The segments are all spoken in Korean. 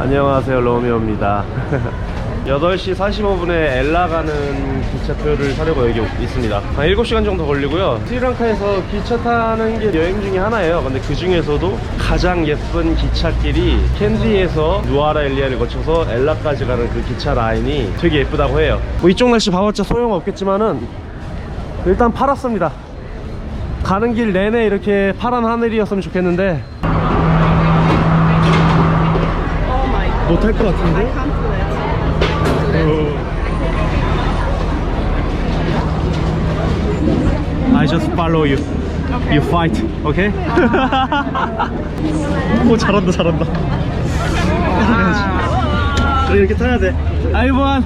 안녕하세요 로미오입니다. 8시 45분에 엘라 가는 기차표를 사려고 여기 있습니다. 한 7시간 정도 걸리고요. 스리랑카에서 기차 타는 게 여행 중에 하나예요. 근데 그 중에서도 가장 예쁜 기찻길이 캔디에서 누아라 엘리아를 거쳐서 엘라까지 가는 그 기차 라인이 되게 예쁘다고 해요. 뭐 이쪽 날씨 봐봤자 소용없겠지만은 일단 팔았습니다. 가는 길 내내 이렇게 파란 하늘이었으면 좋겠는데 못할 것 같은데? I just follow you. You fight, okay? 오 잘한다 잘한다. 그래 이렇게 타야 돼. 아이보안.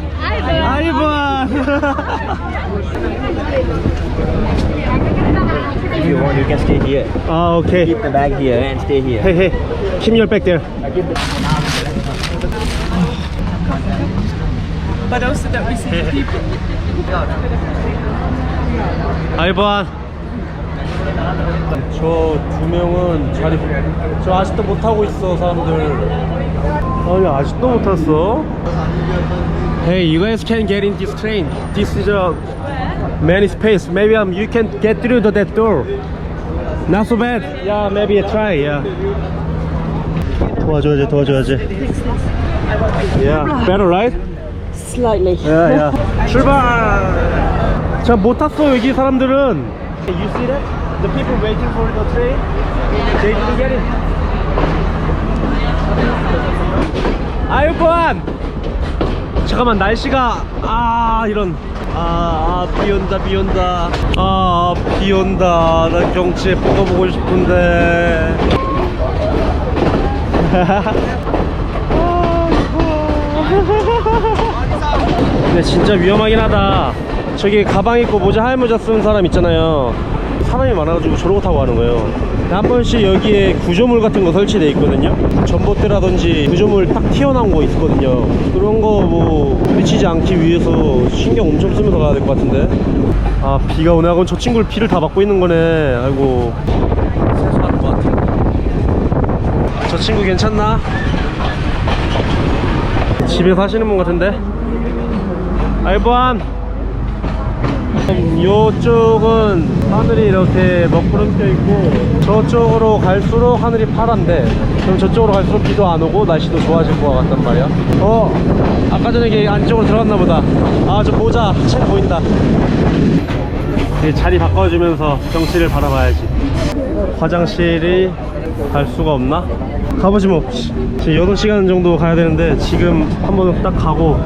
If you want, you can stay here. 아 오케이. Keep the bag here and stay here. Hey hey, keep your bag there. But also that we see the people. 아이보안. 저두 명은 자리 저 아직도 못 타고 있어 사람들. 아니 아직도 못 탔어? Hey, you guys can get in this train. This is a many space. Maybe um you can get through the, that door. Not so bad. Yeah, maybe try. Yeah. 도와줘야지, 도와줘야지. Yeah, better, right? Slightly. 야, 야. 출발! 자, 못 탔어, 여기 사람들은. You see that? The people waiting for the train, they didn't get it. 아유번! 잠깐만, 날씨가, 아, 이런. 아, 아, 비 온다, 비 온다. 아, 비 온다. 나 경치 예쁜 거 보고 싶은데. 근데 진짜 위험하긴 하다. 저기 가방 입고 모자 하얀 모자 쓰는 사람 있잖아요. 사람이 많아가지고 저러고 타고 가는 거예요. 한 번씩 여기에 구조물 같은 거 설치돼 있거든요. 전봇대라든지 구조물 딱 튀어나온 거 있거든요. 그런 거 뭐 부딪히지 않기 위해서 신경 엄청 쓰면서 가야 될 것 같은데. 아 비가 오네 하고 저 친구를 비를 다 맞고 있는 거네. 아이고 세수하는 것 같아 저 친구 괜찮나? 집에 사시는 분 같은데? 알보안 요쪽은 하늘이 이렇게 먹구름 껴 있고 저쪽으로 갈수록 하늘이 파란데 그럼 저쪽으로 갈수록 비도 안 오고 날씨도 좋아질 것 같단 말이야. 어 아까 전에 이게 안쪽으로 들어갔나 보다. 아저 모자. 책 보인다. 자리 바꿔주면서 경치를 바라봐야지. 화장실이 갈 수가 없나? 가보지 뭐 지금 8시간 정도 가야 되는데 지금 한 번 딱 가고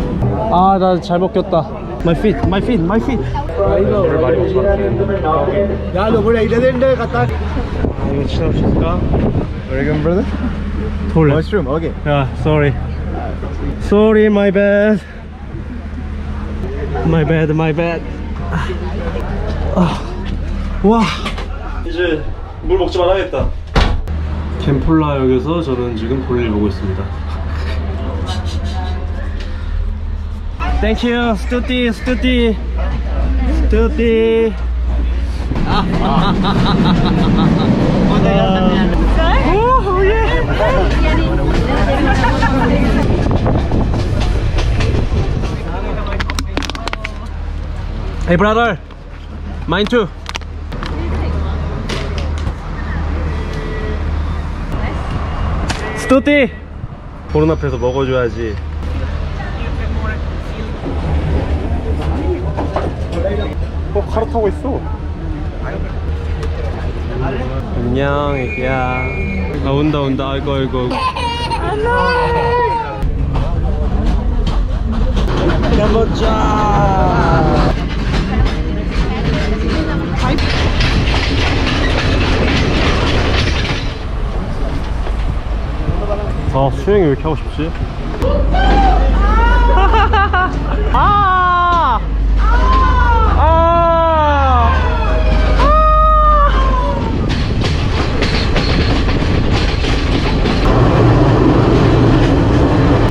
아 나 잘못 꼈다 My feet, my feet, my feet ahí le den de Qatar. 이거 지나올 수 있을까? Going, brother? 돌래 Washroom. Okay. 야, sorry Sorry, my bad My bad, my bad 아, 와 이제 물 먹지 말아야겠다 캠폴라역에서 저는 지금 볼일 보고 있습니다 스투디 스투디 오, 예. Hey brother, mine too. 스토티 보는 앞에서 먹어줘야지. 어 카로 타고 있어. 안녕 애기야. 아 온다 온다. 아이고 아이고. 가보자. 아 수영이 왜 이렇게 하고 싶지? 아! 아!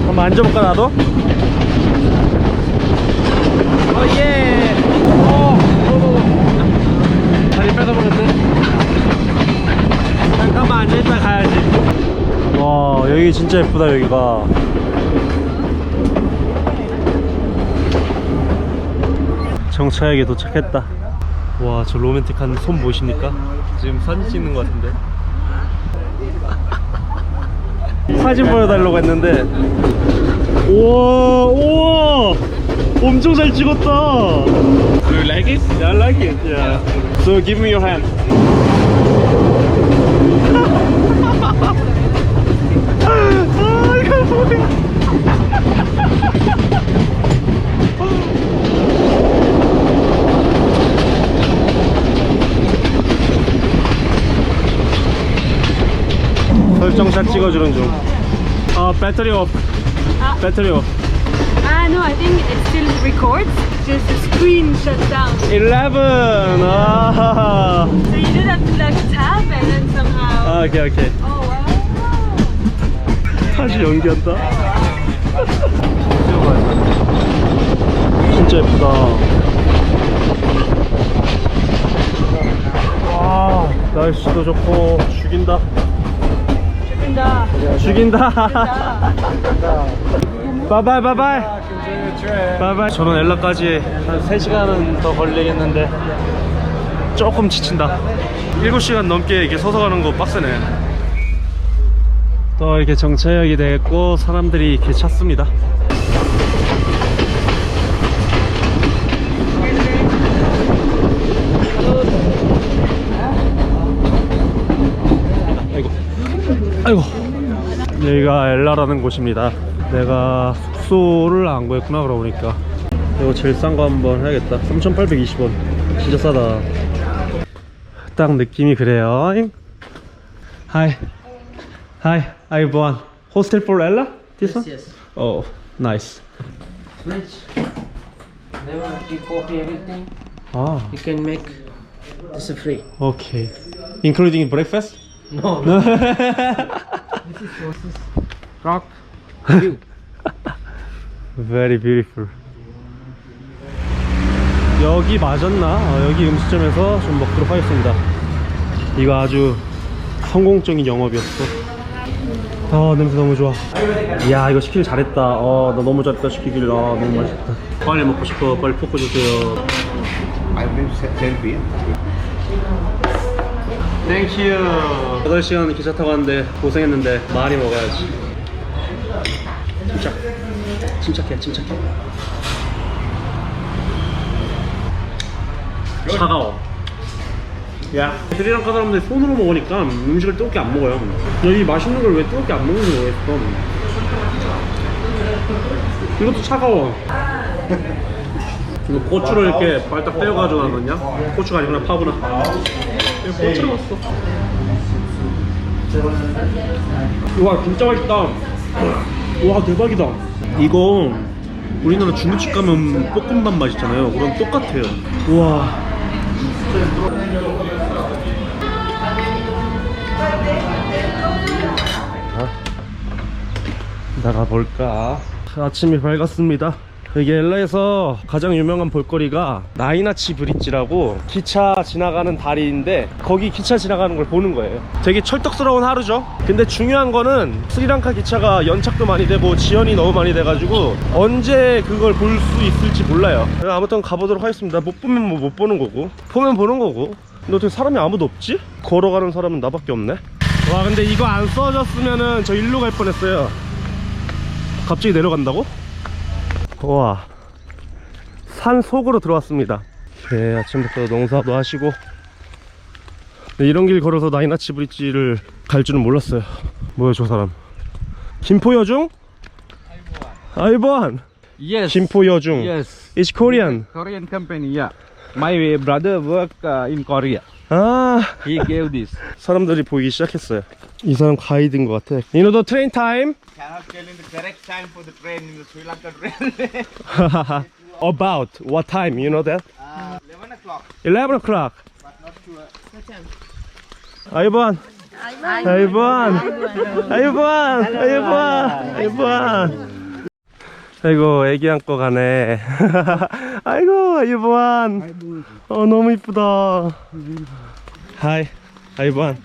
한번 앉아볼까 나도? 어예! 어! 다리 뺏어버렸네 잠깐만 앉아있다 가야지 와 와 여기 진짜 예쁘다 여기가. 정차역에 도착했다. 와 저 로맨틱한 손 보이십니까? 지금 사진 찍는 것 같은데. 사진 보여달라고 했는데. 우와 우와! 엄청 잘 찍었다. Do you like it? Yeah, I like it yeah. So give me your hand 아 이거 뭐야 설 정샷 찍어주는 중. 아 배터리 오프. 배터리 오프. Ah, no, I think it still records. Just the screen shut down. 11. 아. So you do have to like tap and then somehow. 아 오케이 오케이. Oh wow. 다시 연기한다. 진짜 예쁘다. 와 날씨도 좋고 죽인다. 죽인다. 죽인다. 바이바이 바이바이. 바이바이. 저는 엘라까지 한 3시간은 더 걸리겠는데 조금 지친다. 7시간 넘게 이렇게 서서 가는 거 빡세네. 또 이렇게 정차역이 됐고 사람들이 이렇게 찼습니다. 아이고. 아이고. 여기가 엘라라는 곳입니다. 내가 숙소를 안 구했구나 그러고 보니까. 이거 제일 싼 거 한번 해야겠다. 3,820원. 진짜 싸다. 딱 느낌이 그래요. Hi. Hi. I want hostel for Ella? This one? Yes. Oh, nice. Fridge. They want tea, coffee, everything. Ah, You can make. This is free. okay. Including breakfast? No. No. Rock. View. Very beautiful. 여기 맞았나? 어, 여기 음식점에서 좀 먹도록 하겠습니다. 이거 아주 성공적인 영업이었어. 아 냄새 너무 좋아. 이야 이거 시키길 잘했다. 어, 너 너무 잘했다 시키길. 아 너무 맛있다. 빨리 먹고 싶어. 빨리 포크 주세요. I will send beer. 땡큐 8시간 기차 타고 왔는데 고생했는데 많이 먹어야지. 침착. 침착해 침착해. 차가워. 야 스리랑카 사람들이 손으로 먹으니까 음식을 뜨겁게 안 먹어요. 여기 맛있는 걸 왜 뜨겁게 안 먹는지 모르겠어 이것도 차가워. 이거 고추를 이렇게 발딱 떼어가지고 놨느냐? 고추가 아니구나 파브나 이거 고추 넣었어 와 진짜 맛있다. 와 대박이다. 이거 우리나라 중국집 가면 볶음밥 맛있잖아요. 그럼 똑같아요. 우와. 나가 볼까? 아침이 밝았습니다 여기 엘라에서 가장 유명한 볼거리가 나이나치 브릿지라고 기차 지나가는 다리인데 거기 기차 지나가는 걸 보는 거예요. 되게 철떡스러운 하루죠. 근데 중요한 거는 스리랑카 기차가 연착도 많이 되고 지연이 너무 많이 돼가지고 언제 그걸 볼 수 있을지 몰라요. 아무튼 가보도록 하겠습니다. 못 보면 뭐 못 보는 거고. 보면 보는 거고. 근데 어떻게 사람이 아무도 없지? 걸어가는 사람은 나밖에 없네? 와 근데 이거 안 써졌으면은 저 일로 갈 뻔했어요. 갑자기 내려간다고? 우와 산 속으로 들어왔습니다 예, 아침부터 농사도 하시고 네, 이런 길 걸어서 나이나치 브릿지를 갈 줄은 몰랐어요 뭐야 저 사람 김포여중? 아이보안 Yes. 김포여중 Yes. It's Korean Korean company, yeah. My brother work uh, in Korea. 아 He gave this. 사람들이 보이기 시작했어요 이 사람 가이드인 것 같아 You know the train time? Cannot tell you the correct time for the train in the Sri Lankan railway. About what time? You know that? Uh, 11 o'clock. 11 o'clock. 아이번. 아이번. 아이번. 아이번. 아이번. 아이고 애기 안고 가네. 아이고 아이번. 어 너무 이쁘다. 하이 아이번.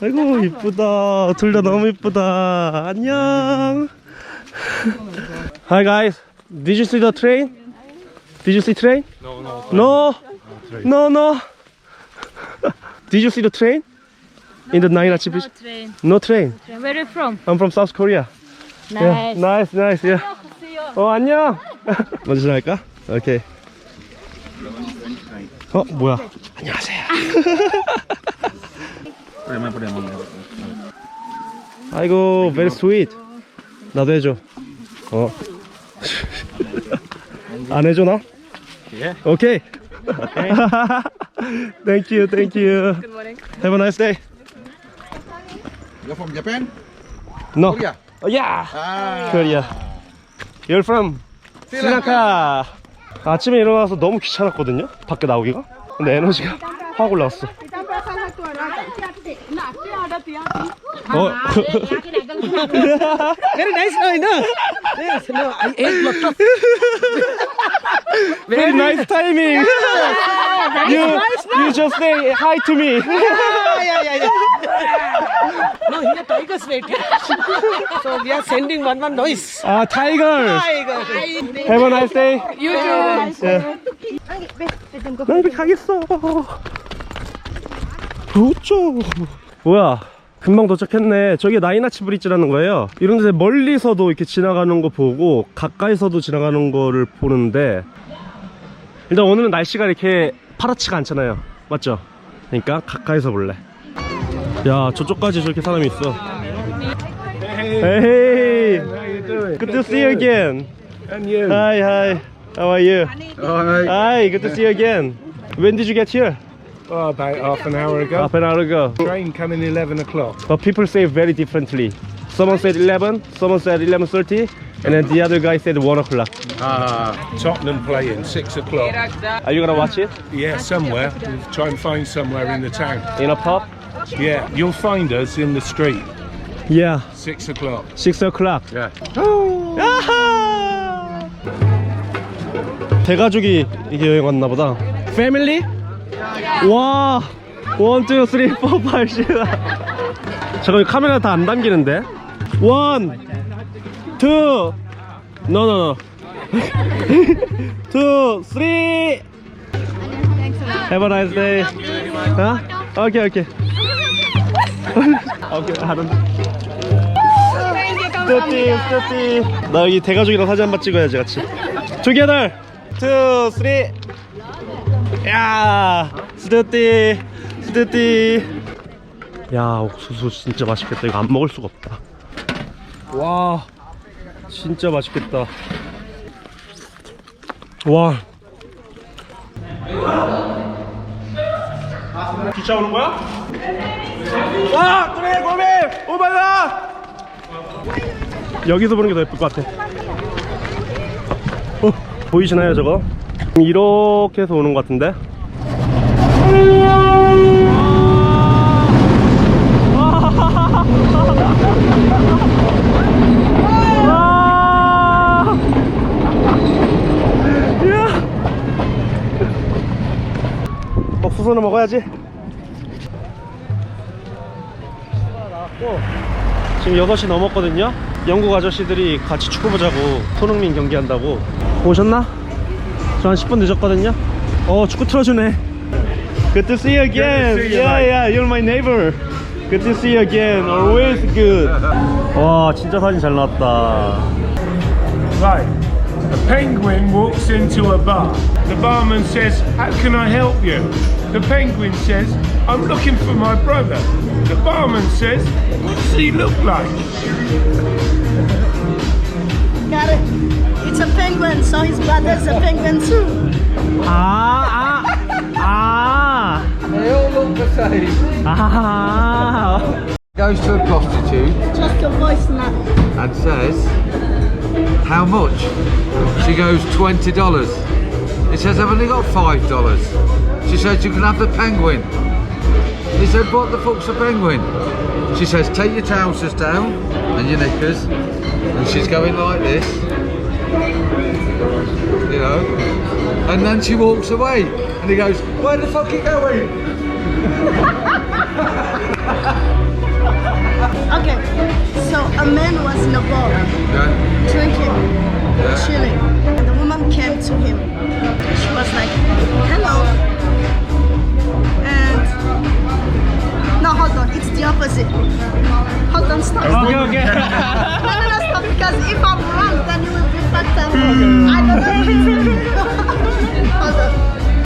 아이고 이쁘다 둘 다 너무 이쁘다 안녕 Hi guys Did you see the train? Did you see train? No no No No no Did you see the train? In the Nainachi beach? train. No train Where are you from? I'm from South Korea Yeah, nice nice yeah. 어 안녕 먼저 지나갈까? 오케이 어 뭐야 안녕하세요 아이고 very sweet 나도 해줘 어. 안 해줘 나? Yeah. 오케이 thank you thank you Good morning. have a nice day You're from Japan? no Korea. oh, yeah Ah. Korea you're from Sri Lanka 아침에 일어나서 너무 귀찮았거든요 밖에 나오기가 근데 에너지가 확 올라왔어 어. Very nice, no, no. Yes, no, I ate lot of. Very nice timing. you you just say hi to me. yeah, yeah, yeah. no, here tigers waiting. so we are sending one one noise. 아 tigers. Tiger. Have a nice day. You too. 예. 나 이렇게 가겠어. 그렇죠. 뭐야? 금방 도착했네. 저게 나이나치 브릿지라는 거예요. 이런 데 멀리서도 이렇게 지나가는 거 보고 가까이서도 지나가는 거를 보는데 일단 오늘은 날씨가 이렇게 파랗지가 않잖아요. 맞죠? 그러니까 가까이서 볼래. 야, 저쪽까지 저렇게 사람이 있어. Hey. Good to see you again. And you? Hi, hi. How are you? Hi, good to see you again. When did you get here? Oh, about half an hour ago. Half an hour ago. Train coming 11 o'clock. But people say very differently. Someone said 11, someone said 11.30, and then the other guy said 1 o'clock. Ah, Tottenham playing 6 o'clock. Are you gonna watch it? Yeah, somewhere. We'll try and find somewhere in the town. In a pub? Yeah, you'll find us in the street. Yeah, 6 o'clock. 6 o'clock. Yeah. 아하! 대가족이 이게 여행 왔나 보다. 패 와! 1, 2, 3, 4, 5, 6. 잠깐 카메라 다 안 담기는데? 1, 2, no, no, no. 2, 3. Have a nice day. 어? 오케이, 오케이. 오케이, 하는. 스투티 스투티 나 여기 대가족이랑 사진 한 번 찍어야지 같이 together two three 야 스투티 스투티 야 옥수수 진짜 맛있겠다. 이거 안 먹을 수가 없다. 와 진짜 맛있겠다. 와. 기차 오는 거야? 와 그래 고민! 오마이갓! 여기서 보는 게 더 예쁠 것 같아. 어, 보이시나요, 저거? 이렇게 해서 오는 것 같은데? 옥수수는 먹어야지. 지금 6시 넘었거든요 영국 아저씨들이 같이 축구 보자고 손흥민 경기한다고 오셨나? 저 한 10분 늦었거든요 어 축구 틀어주네 Good to see you again see you, Yeah mate. yeah you're my neighbor Good to see you again Always good 와 진짜 사진 잘 나왔다 Right. A penguin walks into a bar. The barman says, How can I help you? The penguin says, I'm looking for my brother. The barman says, What does he look like? Got it. it's a penguin, so his brother's a penguin too. Ah, ah, ah. They all look the same. Ah. Goes to a prostitute. Just your voice now. And says, how much? She goes, $20. He says, I've only got $5. She says, you can have the penguin. He said, what the fuck's a penguin? She says, take your trousers down and your knickers. And she's going like this. You know? And then she walks away. And he goes, Where the fuck are you going? Okay, so a man was in a bar Yeah. drinking, chilling, and the woman came to him. She was like, "Hello," Hold on. It's the opposite. Hold on, stop. Okay, okay. no, no, stop. Because if I'm wrong, then you will be fucked up. Hmm. I don't know. hold on.